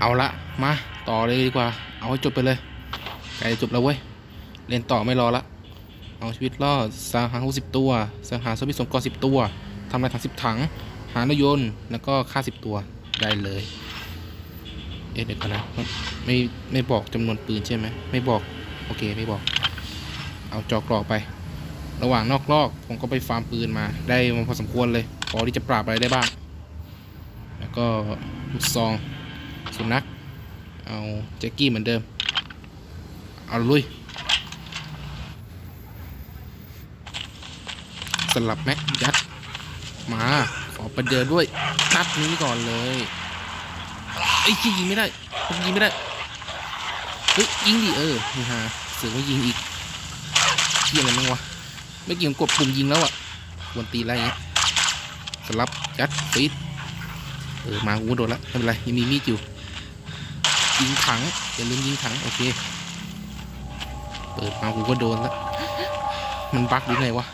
เอาละมาต่อเลยดีกว่า เอาให้จบไปเลยใกล้จจบแล้วเว้ยเล่นต่อไม่รอละเอาชีวิตรอดสังหารหกสิบตัวสังหารสวิสงกรสิบตัวทำลายถังสิบถัง หารถยนต์แล้วก็ฆ่าสิบตัวได้เลย เอ๊ะเดี๋ยวก่อนนะไม่ไม่บอกจำนวนปืนใช่ไหมไม่บอกโอเคไม่บอกเอาจอกรอกไป ระหว่างนอกลอกผมก็ไปฟาร์มปืนมา ได้มาพอสมควรเลยพอที่จะปราบอะไรได้บ้าง แล้วก็ลูกซอง สุนัขเอาแจ็กกี้เหมือนเดิม เอาลุย สลับแม็กยัด มาขอประเดินด้วยนัดนี้ก่อนเลยไอ้ยยิงไม่ได้ผมยิงไม่ได้เฮ้ยยิงดิเออนี่ฮะเสือว่ายิงอีกเที่ยอะไรมั้งวะไม่เกี่ยวกดปุ่มยิงแล้วอะวนตีอะไรเงี้ยสลับยัดฟีดเออมากูโดนละไม่เป็นไรยังมีมีดอยู่ ยิงถังอย่าลืมยิงถังโอเค เปิดมากูก็โดนละมันบั๊กหรือไงวะ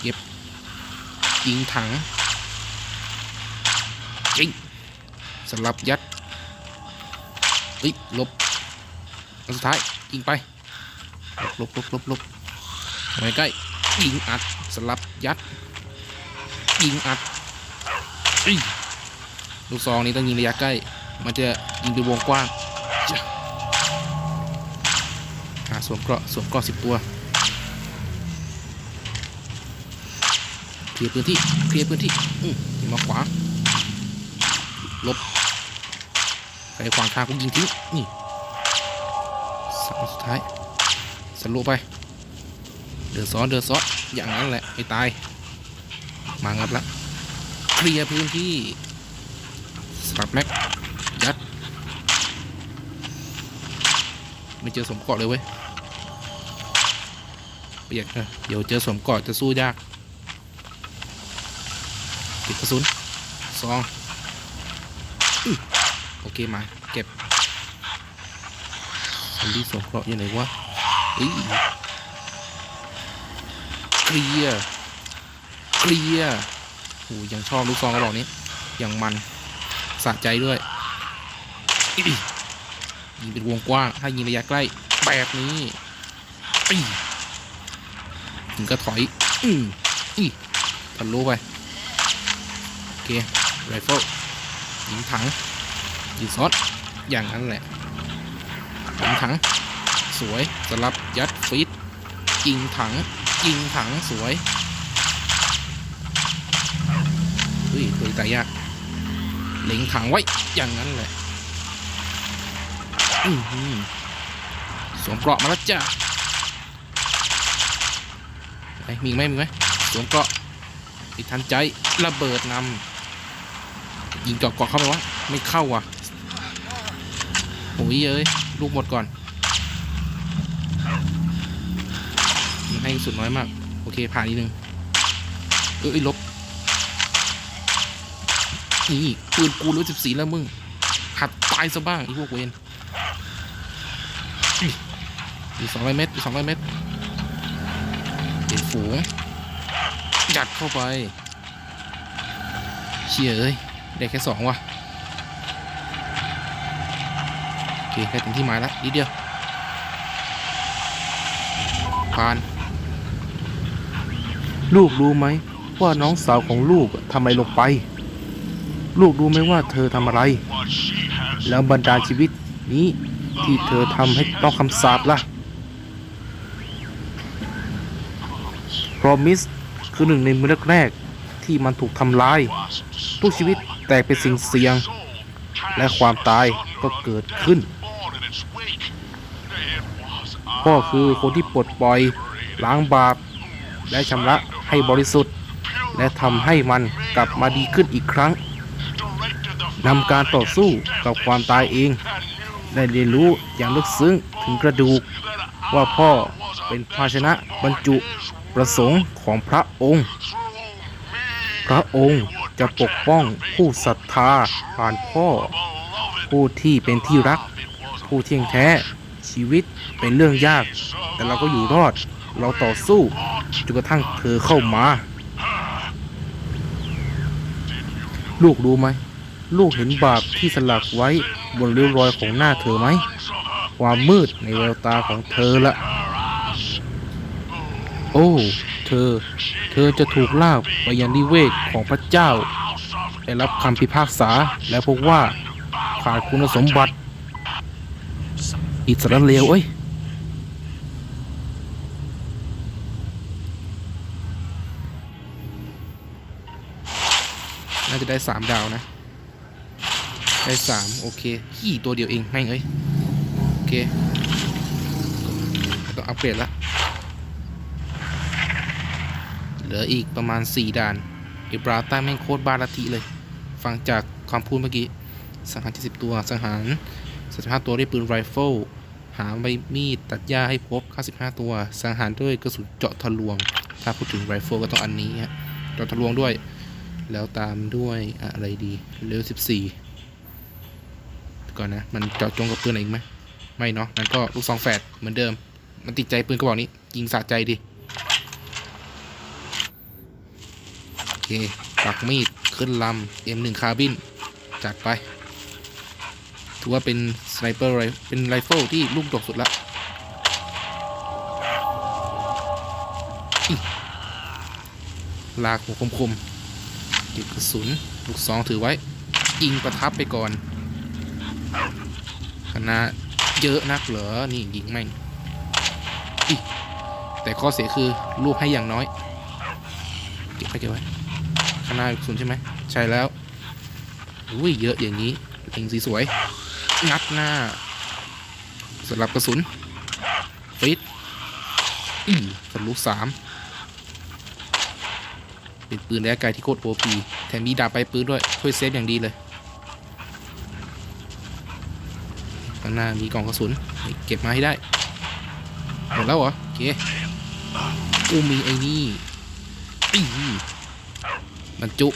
เก็บยิงถังยิงสลับยัดเฮ้ยลบสุดท้ายยิงไปลบลบลบลบหลบใกล้ยิงอัดสลับยัดยิงอัดอี้ ลูกซองนี้ต้องยิงระยะใกล้ มันจะยิงไปวงกว้างจ้ะอ่าสวมเกราะสวมเกราะสิบตัว เคลียร์พื้นที่ เคลียร์พื้นที่ อืมมาขวา ลบใครขวางทางกูยิงทิ้ง นี่สามสุดท้ายสรุไป เดือดซ้อน เดือดซ้อน อย่างนั้นแหละ ไม่ตาย มางับละ เคลียร์พื้นที่ สลับแม็กยัด ไม่เจอสมเกาะเลยเว้ยเปียกนะเดี๋ยวเจอสมเกาะจะสู้ยากเก็บกระสุนซองอือโอเคมาเก็บคนที่สมเกาะอยู่ไหนวะเฮ้ยเคลียร์เคลียร์โอ้ยังชอบลูกซองกระบอกนี้อย่างมัน สะใจด้วยยิงเป็นวงกว้าง ถ้ายิงระยะใกล้แบบนี้ถึงก็ถอย อืมอีทะลุไป โอเคไรเฟิลยิงถัง ยิงซอสอย่างนั้นแหละยิงถัง สวยสลับยัดฟีดยิงถัง ยิงถังสวยเฮ้ยตัวตายยาก เล็งถังไว้อย่างนั้นแหละอือหือสวมเกราะมาแล้วจ้าไอ้มีไหมมีไหมสวมเกราะอีกทันใจระเบิดนำยิงเจาะเกราะเข้าไปวะไม่เข้าว่ะโอ้ยเอ้ยลูกหมดก่อนมันให้สุดน้อยมาก โอเคผ่านนิดนึงเอ้ยลบ นี่ปืนกูรู้สิบสี่แล้วมึงหัดตายซะบ้างไอ้พวกเวนอีกสองร้อยเมตรอีกสองร้อยเมตรเป็นฝูงยัดเข้าไป เชี่ยเอ้ย ได้แค่สองว่ะ โอเคได้ถึงที่หมายแล้วนิดเดียวผ่าน ลูกรู้ไหม ว่าน้องสาวของลูกทำอะไรลงไป ลูกรู้ไหมว่าเธอทำอะไร แล้วบรรดาชีวิตนี้ที่เธอทำให้ต้องคำสาปล่ะ Promise คือหนึ่งในมือแรกๆที่มันถูกทำลาย ทุกชีวิตแตกเป็นสิ่งเสียง และความตายก็เกิดขึ้น พ่อคือคนที่ปลดปล่อยล้างบาป และชำระให้บริสุทธิ์ และทำให้มันกลับมาดีขึ้นอีกครั้ง นำการต่อสู้กับความตายเอง ได้เรียนรู้อย่างลึกซึ้งถึงกระดูก ว่าพ่อเป็นภาชนะบรรจุประสงค์ของพระองค์ พระองค์จะปกป้องผู้ศรัทธาผ่านพ่อ ผู้ที่เป็นที่รัก ผู้เที่ยงแท้ชีวิตเป็นเรื่องยาก แต่เราก็อยู่รอดเราต่อสู้จนกระทั่งเธอเข้ามา ลูกรู้ไหม ลูกเห็นบาปที่สลักไว้บนริ้วรอยของหน้าเธอไหม ความมืดในแววตาของเธอละ โอ้ เธอ เธอจะถูกลากไปยังนิเวศของพระเจ้า ได้รับคำพิพากษาและพบว่าขาดคุณสมบัติ อิสราเอลเอ้ยน่าจะได้สามดาวนะ ได้สามโอเคขี่ตัวเดียวเองแม่งเอ้ยโอเคต้องอัปเกรดละเหลืออีกประมาณ 4 ด่านเอบราต้าแม่งโคตรบาลัทิเลย ฟังจากความพูดเมื่อกี้ สังหาร70 ตัว สังหาร35ตัวด้วยปืนไรเฟิล หาใบมีดตัดหญ้าให้พบ95ตัว สังหารด้วยกระสุนเจาะทะลวง ถ้าพูดถึงไรเฟิลก็ต้องอันนี้ฮะ เจาะทะลวงด้วย แล้วตามด้วยอะไรดีเลเวล14 ก่อนนะ มันเจาะจงกับปืนอะไรอีกไหมไม่เนาะนั่นก็ลูกซองแฝดเหมือนเดิม มันติดใจปืนกระบอกนี้ยิงสะใจดิโอเคปักมีดขึ้นลำ M1 คาร์บินจัดไป ถือว่าเป็นสไนเปอร์ไรเป็นไรเฟิลที่ลูกดกสุดละลากหัวคมๆเก็บกระสุน ลูกซองถือไว้ ยิงประทับไปก่อน คณะเยอะนักเหรอ นี่ยิงแม่งแต่ข้อเสียคือลูกให้อย่างน้อย เก็บไว้เก็บไว้ข้างหน้าศูนย์ใช่ไหม ใช่แล้วอุ้ยเยอะอย่างนี้เล็งสีสวย งัดหน้าสลับกระสุนฟิตอีทะลุสามเป็นปืนระยะไกลที่โคตรโอพีแถมมีดาบไปปืนด้วยช่วยเซฟอย่างดีเลย ข้างหน้ามีกล่องกระสุน เก็บมาให้ได้หมดแล้วเหรอโอเคอู้มีไอ้นี่อีบรรจุ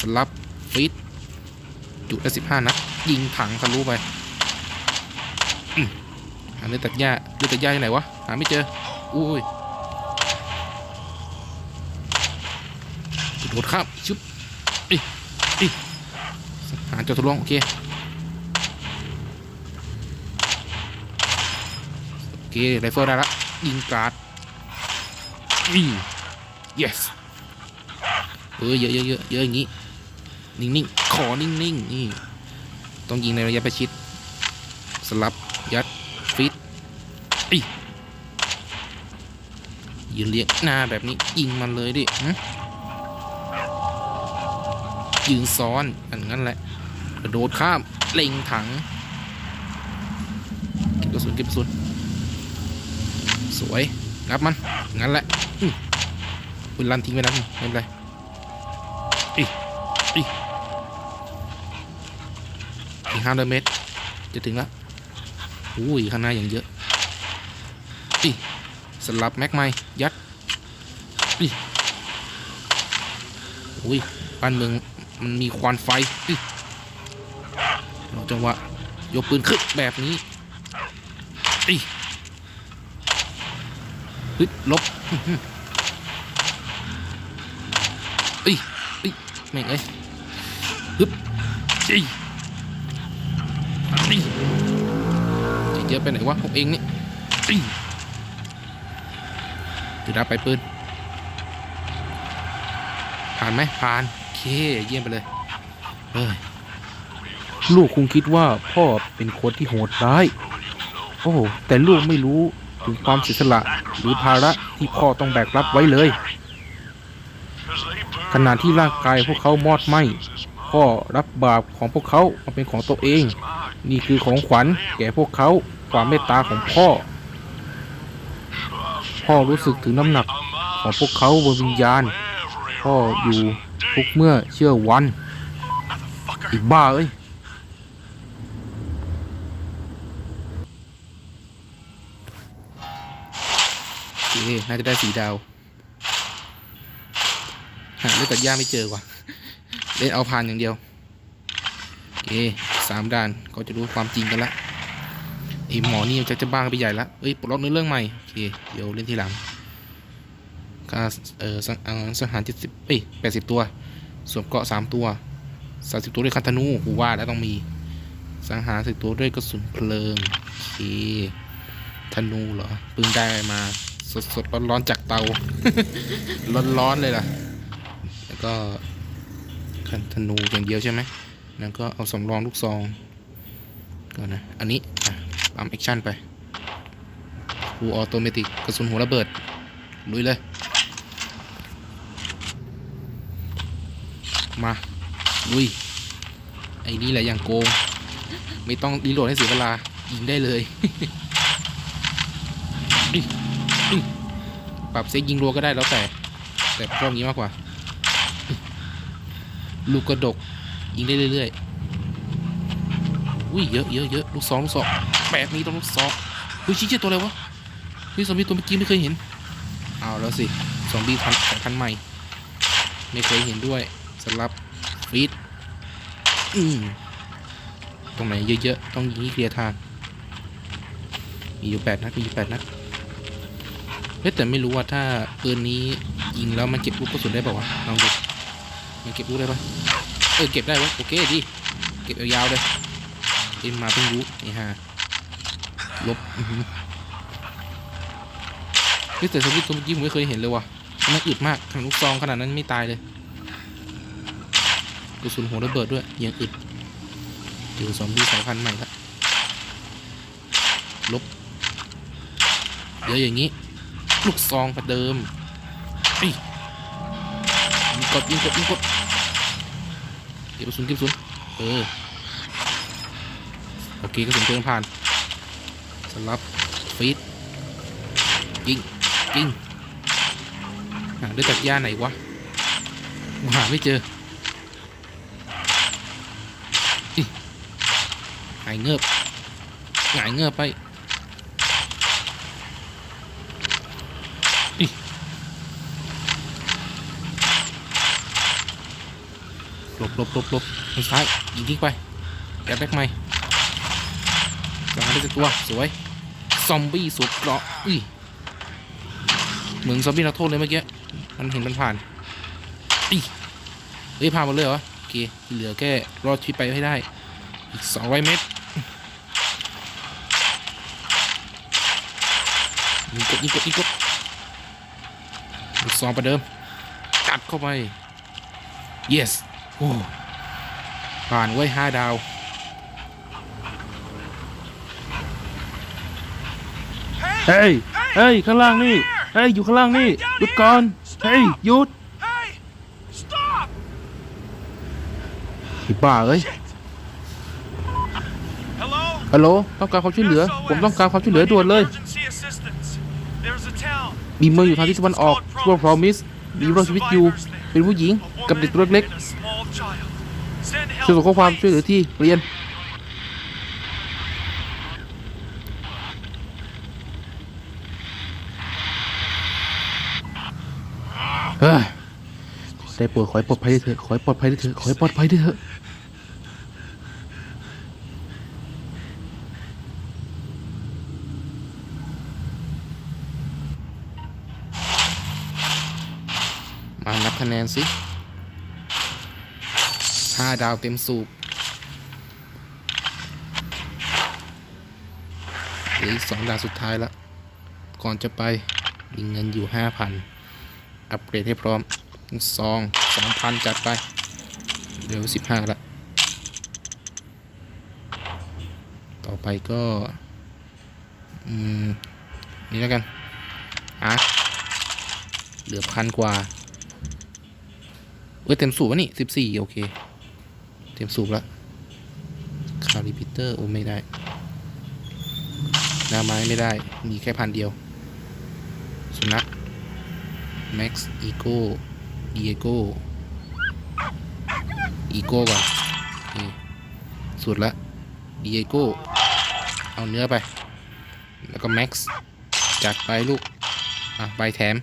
สลับฟิตจุได้สิบห้านัดยิงถังทะลุไปอืมหาเลือดตัดหญ้าเลือดตัดหญ้าที่ไหนวะหาไม่เจออุ้ยโดดข้ามชุบอีอีหาเจอทะลวงโอเค โอ เคไรเฟิลได้ละยิงกราดอี yes เออเยอะเยอะเยอะเยอะอย่างนี้ นิ่งๆ ขอนิ่งๆ นี่ ต้องยิงในระยะประชิด สลับ ยัด ฟิตอียืนเรียกหน้าแบบนี้ ยิงมันเลยดิยืนซ้อนอย่างนั้นแหละ กระโดดข้าม เล็งถัง เก็บกระสุนเก็บกระสุน สวยงับมันงั้นแหละปืนลั่นทิ้งไปนะไม่เป็นไรอีอีอีกห้าร้อยเมตร จะถึงละอุ้ยข้างหน้าอย่างเยอะอีสลับแม็กไมยัดอีอุ้ยบ้านเมืองมันมีควันไฟอีเราจังหวะยกปืนขึ้นแบบนี้อี ฮึดลบอื้อหืออีอีแม่งเอ้ยฮึบอีอีจะเยอะไปไหนวะของเองนี่อีถือดาไปปืนผ่านไหมผ่านโอเคเยี่ยมไปเลยเฮ้ยลูกคงคิดว่าพ่อเป็นคนที่โหดร้าย โอ้แต่ลูกไม่รู้ ถึงความเสียสละหรือภาระที่พ่อต้องแบกรับไว้เลย ขณะที่ร่างกายพวกเขามอดไหมพ่อรับบาปของพวกเขามาเป็นของตัวเอง นี่คือของขวัญแก่พวกเขาความเมตตาของพ่อ พ่อรู้สึกถึงน้ำหนักของพวกเขาบนวิญญาณ พ่ออยู่ทุกเมื่อเชื่อวันอีกบ้าเอ้ย โอเค น่าจะได้สีดาว หาเลือดตัดหญ้าไม่เจอว่ะเล่นเอาผ่านอย่างเดียวโอเคสามด่านก็จะรู้ความจริงกันละไอหมอนี่จะจะบ้าไปใหญ่ละเอ้ยปลดล็อกเนื้อเรื่องใหม่โอเคเดี๋ยวเล่นทีหลังค่าเออสังสังหารเจ็ดสิบเอ้ยแปดสิบตัวสวมเกาะสามตัวสามสิบตัวด้วยคันธนูกูว่าแล้วต้องมี สังหารสิบตัวด้วยกระสุนเพลิงโอเคธนูเหรอเพิ่งได้มา สดสดร้อนร้อนๆจากเตา ร้อนร้อนๆเลยล่ะ แล้วก็คันธนูอย่างเดียวใช่ไหมแล้วก็เอาสำรองลูกซองก่อนนะ อันนี้ปั๊มแอคชั่นไปฟูออโตเมติกกระสุนหัวระเบิด ลุยเลย มา ลุย ไอ้นี่แหละอย่างโกง ไม่ต้องรีโหลดให้เสียเวลา ยิงได้เลย ปรับเซ็กยิงรัวก็ได้แล้วแต่ แต่ชอบนี้มากกว่า ลูกกระดกยิงได้เรื่อยๆ อุ้ยเยอะเยอะเยอะลูกซองลูกซองแบบนี้ต้องลูกซองเฮ้ยชี้เจ้ตัวอะไรวะเฮ้ยซอมบี้ตัวเมื่อกี้ไม่เคยเห็น เอาแล้วสิซอมบี้พันสายพันใหม่ ไม่เคยเห็นด้วยสลับฟีดอืมตรงไหนเยอะๆ ต้องยิงเคลียร์ทาง มีอยู่แปดนัด มีอยู่แปดนัด เฮ้ยแต่ไม่รู้ว่าถ้าปืนนี้ยิงแล้วมันเก็บลูกกระสุนได้ป่าวะลองดูมันเก็บลูกได้ปะเออเก็บได้วะโอเคดีเก็บยาวๆเลยเอ็มมาเพิ่งรู้ไอ้ห่าลบอื้อหือเฮ้ยแต่สวิตตัวเมื่อกี้ผมไม่เคยเห็นเลยว่ะมันอึดมากขนาดลูกซองขนาดนั้นไม่ตายเลยกระสุนหัวระเบิดด้วยยังอึดเจอซอมบี้สายพันธุ์ใหม่ละลบเดี๋ยวอย่างนี้ ลูกซองประเดิมเอ้ยยิงกดยิงกดยิงกดเก็บกระสุนเก็บกระสุนเออโอเคกระสุนเดินผ่านสลับฟีดยิงยิงหาด้จากย่าไหนวะหาไม่เจอหายเงือบหงายเงือบไป ลบหลบหลบหลบทางซ้ายยิงทิ้งไปแกะแบ็กใหม่กำลังได้สักตัวสวยซอมบี้สวมเกราะอุ้ยเหมือนซอมบี้นักโทษเลยเมื่อกี้มันเห็นมันผ่านอีเฮ้ยผ่านหมดเลยเหรอโอเคเหลือแค่รอดชีวิตไปให้ได้อีกสองร้อยเมตรยิงกดยิงกดยิงกดลูกซองประเดิมกัดเข้าไป yes อ้ผ่านไว้ห้าดาว เฮ้ย เฮ้ย ข้างล่างนี่ เฮ้ย อยู่ข้างล่างนี่หยุดก่อน เฮ้ย หยุดไอ้บ้าเอ้ย ฮัลโหล ต้องการความช่วยเหลือ ผมต้องการความช่วยเหลือด่วนเลย มีเมืองอยู่ทางทิศตะวันออกชื่อว่าพรอมิส มีรอดชีวิตอยู่ เป็นผู้หญิงกับเด็กตัวเล็ก ช่วยส่งข้อความช่วยเหลือที่เรียน เฮ้ยได้ปรดขอให้ปลอดภัยด้วยเถอะขอให้ปลอดภัยด้วยเถอะขอให้ปลอดภัยด้วยเถอะมานับคะแนนสิ ห้าดาวเต็มสูบหลืออีกสองดาวสุดท้ายละ ก่อนจะไปมีเงินอยู่ห้าพันอัปเกรดให้พร้อมซองสองพันจัดไป เดี๋ยวสิบห้าละ ต่อไปก็ อืม นี่แล้วกันอาร์ตเหลือพันกว่า เอ้ย เต็มสูบวะนี่สิบสี่โอเค ต็มสูบละคาลิพิเตอร์โอ้ไม่ได้ หน้าไม้ไม่ได้ มีแค่พันเดียว สุนัขแม็กซ์อีโก้ดีเอโก้อีโก้ก่อนนี่สุดละดีเอโก้เอาเนื้อไป แล้วก็แม็กซ์จัดไปลูก อะใบแถม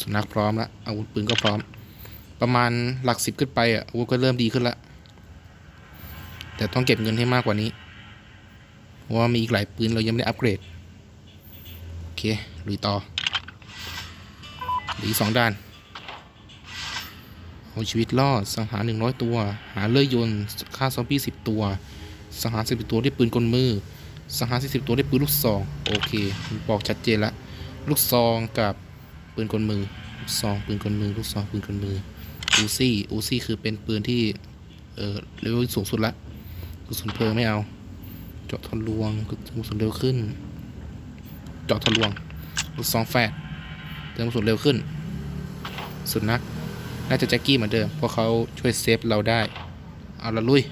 สุนัขพร้อมล้วอาวุธปืนก็พร้อม ประมาณหลักสิบขึ้นไปอะวุธก็เริ่มดีขึ้นละแต่ต้องเก็บเงินให้มากกว่านี้เพราะว่ามีอีกหลายปืนเรายังไม่ได้อัปเกรด โอเคลุยต่อหลือสองด้านเอาชีวิตรอดสังหารหนึ่งร้อยตัว หาเลื่อยยนต์ฆ่าซอมบี้สิบตัว สังหารสิบตัวด้วยปืนกลมือ สังหารสิบตัวด้วยปืนลูกซอง โอเคบอกชัดเจนละ ลูกซองกับปืนกลมือ ลูกซองปืนกลมือ ลูกซองปืนกลมือ อูซี่อูซี่คือเป็นปืนที่ เออเลเวลสูงสุดละกระสุนเพลิงไม่เอา เจาะทะลวงกระสุนเร็วขึ้น เจาะทะลวงลูกซองแฟดเติมกระสุนเร็วขึ้น สุดนัก น่าจะแจ็คกี้เหมือนเดิมเพราะเขาช่วยเซฟเราได้ เอาละลุย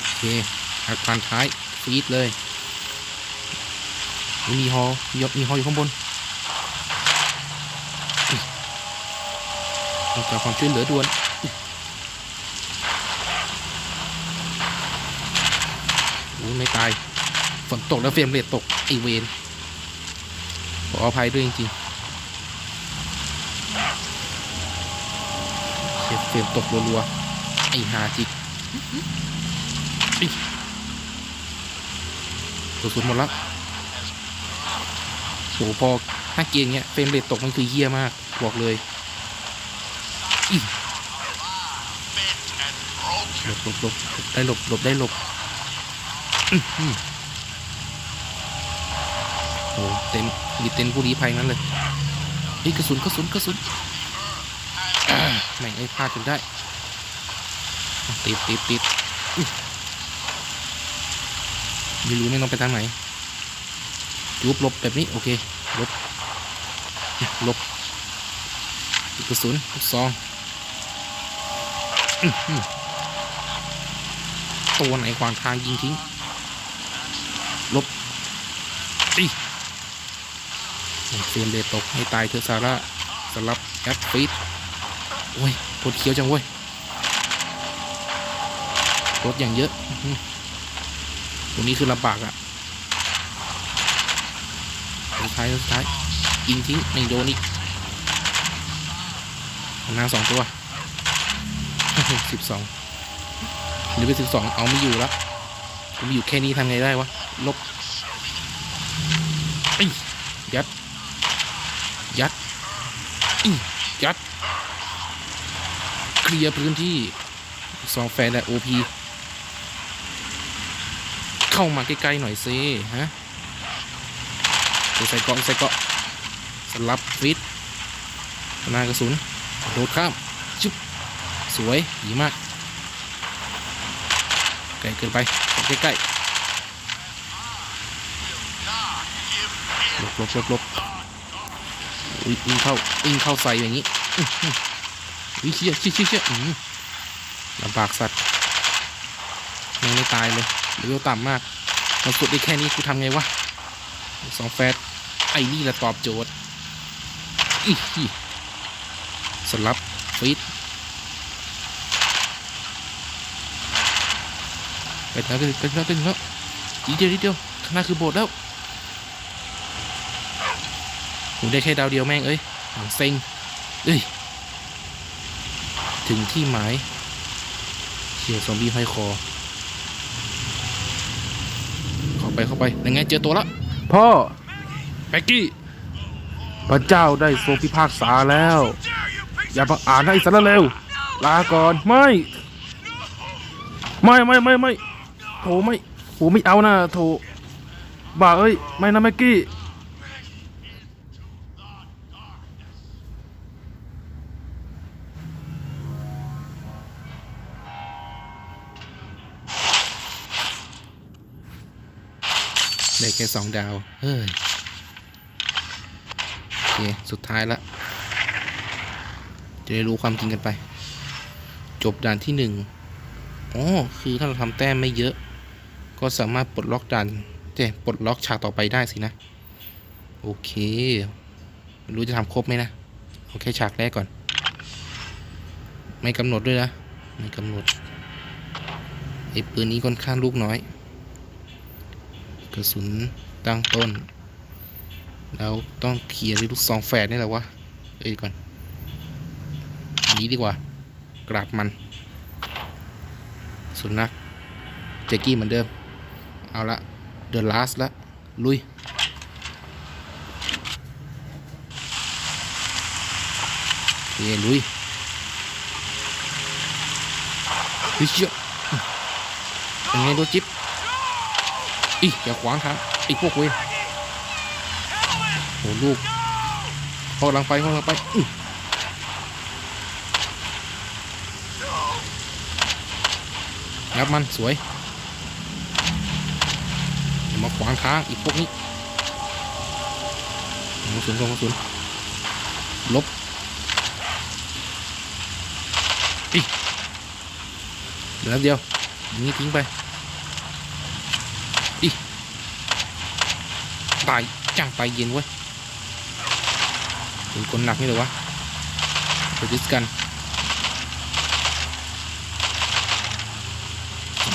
โอเคอาคารท้ายฟีดเลยมีฮอมีฮออยู่ข้างบนอุ๊ย ต้องการความช่วยเหลือด่วนอุ๊ยโอ้ไม่ตาย ฝนตกแล้วเฟรมเรทตกไอเวนขออภัยด้วยจริงๆเฟรมตกรัวๆ ไอหาจิกอิกสุนหมดแล้วโหพอถ้าเกียร์เงี้ยเฟรมเรทตกมันคือเฮี้ยมาก บอกเลย หลบหลบหลบได้หลบหลบได้หลบอื้อหือโอ้เต็มมีเต็นผู้ลี้ภัยนั้นเลยเฮ้กระสุนกระสุนกระสุนแม่งไอ้พลาดจนได้ติดติดติดอุ๊ยไม่รู้ไม่ต้องไปทางไหนจุบหลบแบบนี้ โอเคหลบหลบกระสุนลูกซอง ตัวไหนขวางทางยิงทิ้ง ลบอีเฟรมเรทตกให้ตายเถอะซาร่าสลับแอปฟิตโอ้ยปวดเขียวจังเว้ยรถอย่างเยอะ ตรงนี้คือลำบากอะสุดท้ายสุดท้ายยิงทิ้งไม่โดนอีกนาสองตัว สิบสองหรือเป็นสิบสองเอาไม่อยู่แล้วผมอยู่แค่นี้ทำไงได้วะ ลบอิยัด ยัดอิยัด เคลียร์พื้นที่สองแฟนและโอพีเข้ามาใกล้ๆหน่อยสิฮะใส่เกาะใส่เกาะสลับฟิตนากระสุน โดดข้าม จุ๊บ สวยดีมากไกลเกินไปใกล้ๆลบลบลบลบอุ้ยวิ่งเข้าวิ่งเข้าใส่อย่างนี้อื้อหืออุ้ยเชียเชี่ยเชี่ยเชี่ยอื้อหือลำบากสัตว์ยังไม่ตายเลยเลเวต่ำมากมันสุดได้แค่นี้กูทำไงวะสองแฟตไอ้นี่แหละตอบโจทย์อีหิสลับฟิต ไปแล้วไปแล้วไปแล้วอีกเดียวนิดเดียวข้างหน้าคือโบสถ์แล้วผมได้แค่ดาวเดียวแม่งเอ้ยหางเซ็งเอ้ย ถึงที่หมายเชียซอมบี้ห้อยคอ เข้าไปเข้าไปยังไงเจอตัวละพ่อแบ็กกี้พระเจ้าได้ทรงพิพากษาแล้ว อย่าบังอาจให้สารเร็ว ลาก่อน ไม่ ไม่ไม่ไม่ไม่ โถไม่โหไม่เอานะโถบ้าเอ้ย ไม่นะแม็กกี้ได้แค่สองดาว เฮ้ย โอเค สุดท้ายละ จะได้รู้ความจริงกันไป จบด่านที่หนึ่งอ๋อ คือถ้าเราทำแต้มไม่เยอะ ก็สามารถปลดล็อกด่านเจ๊ปลดล็อกฉากต่อไปได้สินะ โอเค รู้จะทำครบไหมนะเอาแค่ฉากแรกก่อน ไม่กำหนดด้วยนะ ไม่กำหนดไอ้ปืนนี้ค่อนข้างลูกน้อย กระสุนตั้งต้น แล้วต้องเคลียร์ด้วยลูกซองแฝดนี่แหละวะ เอ้ยก่อน อันนี้ดีกว่า กราบมัน สุนัขเจกกี้เหมือนเดิม เอาละเดอะลาสละ ลุยเยลุยเฮ้ยเชี่ยเป็นไงตัวจิ๊บอีอย่าขวางทางไอ้พวกเวรโหลูกพอกำลังไปพอกำลังไปอื้อยับมันสวยอย่า มาขวางทางอีกพวกนี้กระสุนกระสุนลบอีเหลือนัดเดียวยิงนี้ทิ้งไปอีตายจ้างตายเย็นเว้ยเป็นคนหนักนี่เลยวะไปดิสกัน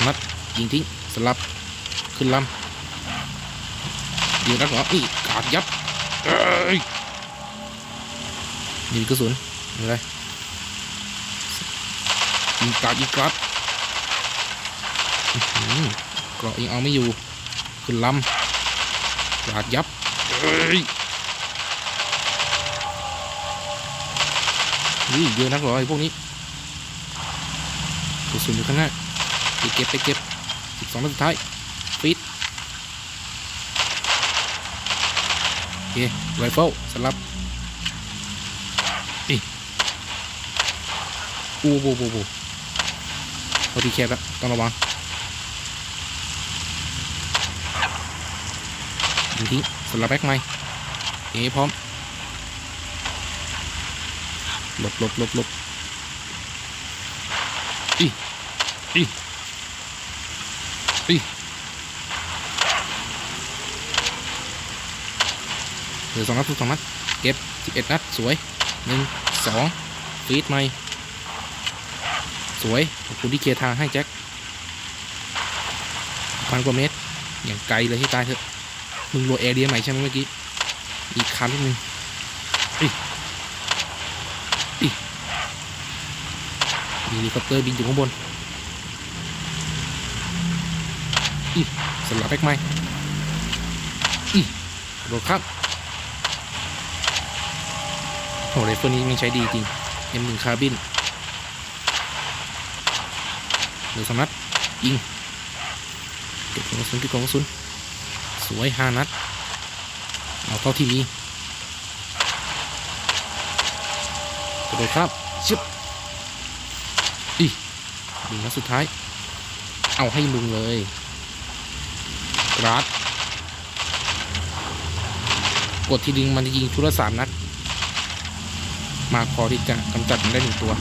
นัดยิงทิ้งสลับขึ้นลำ ยิงนัดเหรอนี่กาดยับเอ้ยมีกระสุนอะไรยิงกาดยิงกราดอื้ออเกราะยังเอาไม่อยู่ขึ้นลำกาดยับเอ้ยนี่เยอะนักเหรอไอ้พวกนี้กระสุนอยู่ข้างหน้าไปเก็บไปเก็บสิบสองนัดสุดท้ายปิด โอ เคไรเฟิลสลับอีอูบูบูบูพอดีแคบแล้วต้องระวังยิงทิ้งสลับแบ็กใหมเอพร้อมหลบหลบหลบหลบอีอีอี เหลือสองนัดทุกสองนัด เก็บสิบเอ็ดนัด สวยหนึ่งสองฟีดใหม่สวยขอบคุณที่เคลียร์ทางให้แจ็คพันกว่าเมตร อย่างไกลเลยให้ตายเถอะ มึงโรยแอร์เรียใหม่ใช่ไหมเมื่อกี้ อีกคันนิดนึงอีอีมีเฮลิคอปเตอร์บินอยู่ข้างบน อีสลับแบ็กไหมอีโดดครับ โหไรเฟิลนี้มันใช้ดีจริง M1 คาร์บินเหลือสนัดยิงเก็บของกระสุนเก็บของกระสุนสวยห้านัด เอาเท่าที่มีกระโดดครับชึบอีดึงนัดสุดท้าย เอาให้มึงเลยกราดกดที่ดึงมันจะยิงชุดละสามนัด มากพอที่จะกำจัดมันได้หนึ่งตัว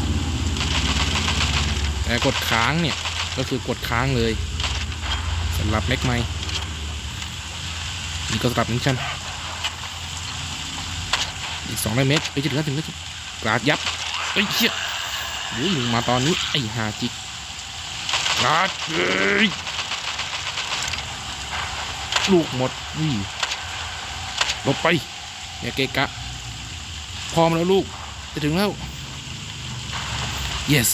แต่กดค้างเนี่ยก็คือกดค้างเลยสำหรับแม็กไมนี่ก็สำหรับนิชันอีกสองร้อยเมตรไปจะถึงแล้วถึงแล้วกราดยับไอ้เชี่ยโอ้ยมึงมาตอนนี้ไอ้หาจิกกราดเอ้ยลูกหมดนี่หลบไปอย่าเกะกะพร้อมแล้วลูก จะถึงแล้ว yes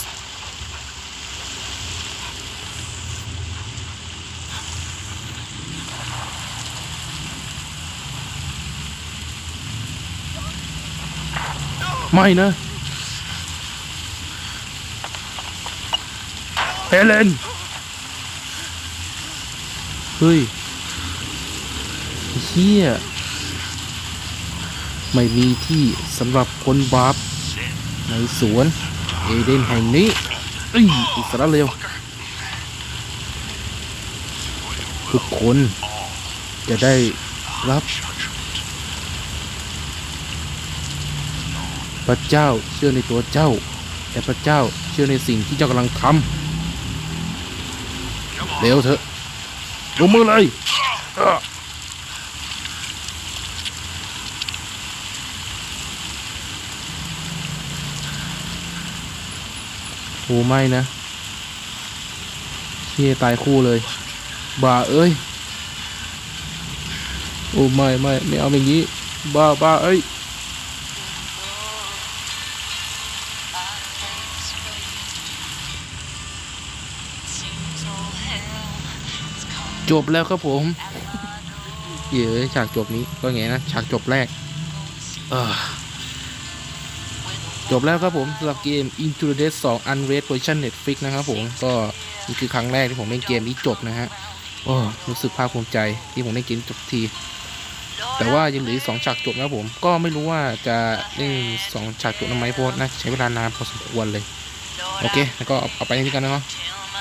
ไม่นะเฮเลน เฮ้ยเฮียไม่มีที่สำหรับคนบาป ในสวนเอเดนแห่งนี้อ้ยอิสราเอลทุกคนจะได้รับ พระเจ้าเชื่อในตัวเจ้า แต่พระเจ้าเชื่อในสิ่งที่เจ้ากำลังทำเร็วเถอะลงมือเลยเอ้อ โอ้ไม่นะเชี่ยตายคู่เลย บ้าเอ้ย โอ้ไม่ไม่ไม่เอาอย่างนี้ บ้าบ้าเอ้ยจบแล้วครับผม เย้ยฉากจบนี้ก็ไงนะ ฉากจบแรก เออ จบแล้วครับผมสำหรับเกม Into the Dead 2 Unraid Version Netflix นะครับผมก็นี่คือครั้งแรกที่ผมเล่นเกมนี้จบนะฮะโอ้รู้สึกภาคภูมิใจที่ผมเล่นเกมจบที แต่ว่ายังเหลือสองฉากจบนะผม ก็ไม่รู้ว่าจะเล่นสองฉากจบทำไมเพราะน่าจะใช้เวลานานพอสมควรเลย โอเค แล้วก็เอาไปที่กันนะเนาะ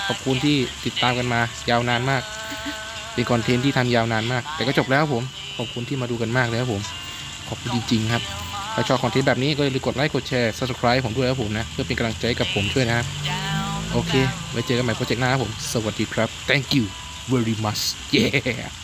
ขอบคุณที่ติดตามกันมายาวนานมาก เป็นคอนเทนต์ที่ทำยาวนานมาก แต่ก็จบแล้วผมขอบคุณที่มาดูกันมากเลยครับผม ขอบคุณจริงๆครับ ถ้าชอบคอนเทนต์แบบนี้ก็อย่าลืมกดไลค์กดแชร์ subscribe ผมด้วยครับผมนะ เพื่อเป็นกำลังใจให้กับผมด้วยนะครับโอเค ไว้เจอกันใหม่โปรเจกต์หน้าครับผม สวัสดีครับ thank you very much yeah